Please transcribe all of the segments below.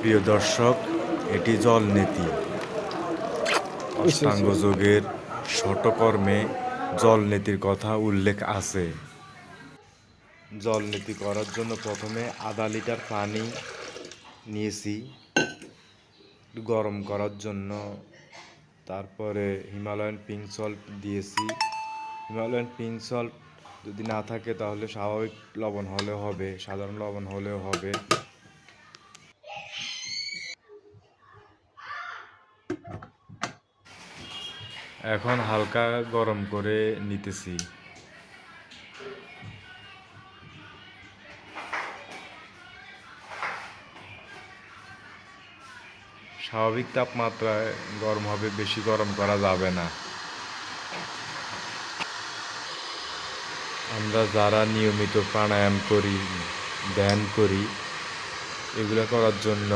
প্রিয় দর্শক এটি জলনীতি। অষ্টাঙ্গ যোগের শটকর্মে জলনীতির কথা উল্লেখ আছে। জলনীতি করার জন্য প্রথমে আধা লিটার পানি নিয়েছি গরম করার জন্য। তারপরে হিমালয়ান পিঙ্ক সল্ট দিয়েছি। হিমালয়ান পিঙ্ক সল্ট যদি না থাকে তাহলে স্বাভাবিক লবণ হলেও হবে, সাধারণ লবণ হলেও হবে। এখন হালকা গরম করে নিতেছি। স্বাভাবিক তাপমাত্রায় গরম হবে, বেশি গরম করা যাবে না। আমরা যারা নিয়মিত প্রাণায়াম করি, ধ্যান করি, এগুলো করার জন্য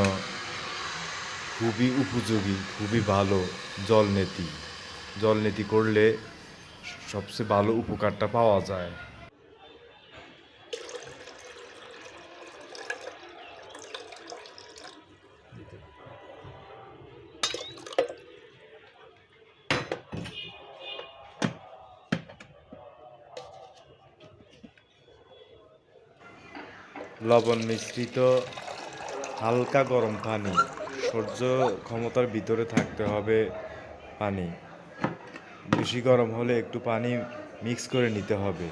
খুবই উপযোগী, খুবই ভালো জলনীতি। জলনীতি করলে সবচেয়ে ভালো উপকারটা পাওয়া যায়। লবণ মিশ্রিত, হালকা গরম পানি। সহ্য ক্ষমতার ভিতরে থাকতে হবে পানি। বেশি গরম হলে একটু পানি মিক্স করে নিতে হবে।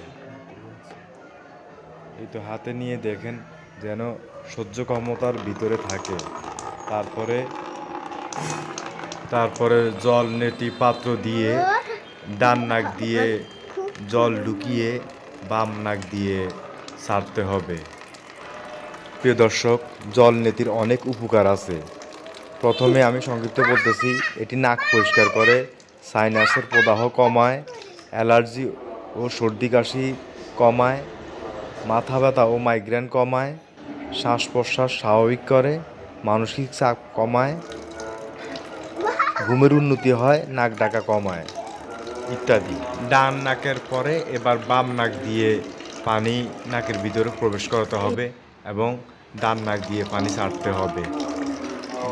এই তো হাতে নিয়ে দেখেন যেন সহ্য ক্ষমতার ভিতরে থাকে। তারপরে তারপরে জল নেটি পাত্র দিয়ে ডান নাক দিয়ে জল ঢুকিয়ে বাম নাক দিয়ে ছাড়তে হবে। প্রিয় দর্শক, জল নেতির অনেক উপকার আছে। প্রথমে আমি সংক্ষিপ্ত বলতেছি, এটি নাক পরিষ্কার করে, সাইনাসের প্রদাহ কমায়, অ্যালার্জি ও সর্দি কাশি কমায়, মাথা ব্যথা ও মাইগ্রেন কমায় শ্বাস প্রশ্বাস স্বাভাবিক করে, মানসিক চাপ কমায়, ঘুমের উন্নতি হয়, নাক ডাকা কমায় ইত্যাদি। ডান নাকের পরে এবার বাম নাক দিয়ে পানি নাকের ভিতরে প্রবেশ করাতে হবে এবং ডান নাক দিয়ে পানি ছাড়তে হবে।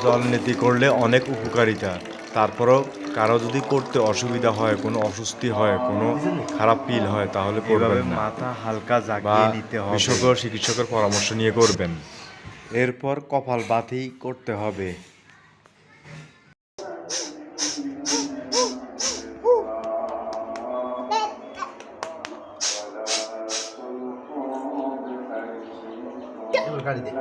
জল নীতি করলে অনেক উপকারিতা। তারপরেও কারও যদি করতে অসুবিধা হয় কোনো অস্বস্তি হয় কোনো খারাপ ফিল হয় তাহলে করবেন না। মাথা হালকা জাগিয়ে নিতে হবে। বিশেষজ্ঞ চিকিৎসকের পরামর্শ নিয়ে করবেন। এরপর কপাল বাতি করতে হবে। 係で。